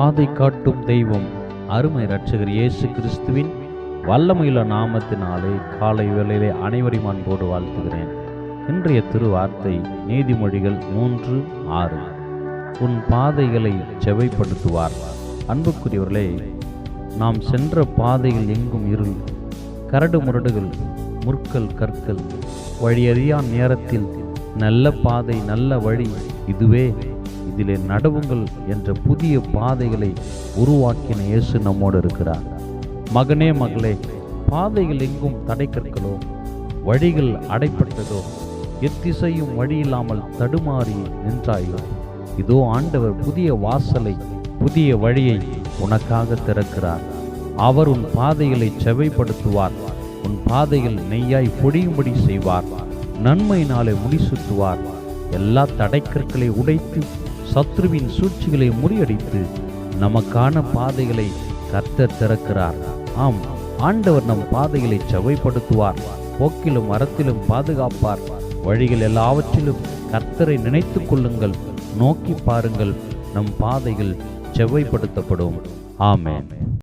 பாதை காட்டும் தெய்வம். அருமை இரட்சகர் இயேசு கிறிஸ்துவின் வல்லமையுள்ள நாமத்தினாலே காலை வேளையிலே அனைவரையும் அன்போடு வாழ்த்துகிறேன். இன்றைய திருவார்த்தை நீதிமொழிகள் மூன்று ஆறு. உன் பாதைகளை செவைப்படுத்துவார். அன்புக்குரியவர்களே நாம் சென்ற பாதைகள் எங்கும் இருள் கரடு முரடுகள் முற்கள் கற்கள் வழியறியா நேரத்தில் நல்ல பாதை நல்ல வழி இதுவே இதிலே நடவுங்கள் என்ற புதிய பாதைகளை உருவாக்கின இயேசு நம்மோடு இருக்கிறார். மகனே மகளே பாதைகள் எங்கும் தடை கற்களோ? வழிகள் அடைப்பட்டதோ? எத்திசையும் வழி இல்லாமல் தடுமாறி நின்றாயோ? இதோ ஆண்டவர் புதிய வாசலை புதிய வழியை உனக்காக திறக்கிறார். அவர் உன் பாதைகளை செவைப்படுத்துவார். உன் பாதைகள் நெய்யாய் பொடியும்படி செய்வார். நன்மையினாலே முடிசூட்டுவார் எல்லா தடைக்கற்களை உடைத்து சத்ருவின் சூழ்ச்சிகளை முறியடித்து நமக்கான பாதைகளை கர்த்தர் திறக்கிறார். ஆம் ஆண்டவர் நம் பாதைகளை செவைப்படுத்துவார் போக்கிலும் மரத்திலும் பாதுகாப்பார். வழிகள் எல்லாவற்றிலும் கர்த்தரை நினைத்துக் கொள்ளுங்கள். நோக்கி பாருங்கள் நம் பாதைகள் செவ்வைப்படுத்தப்படும். ஆமே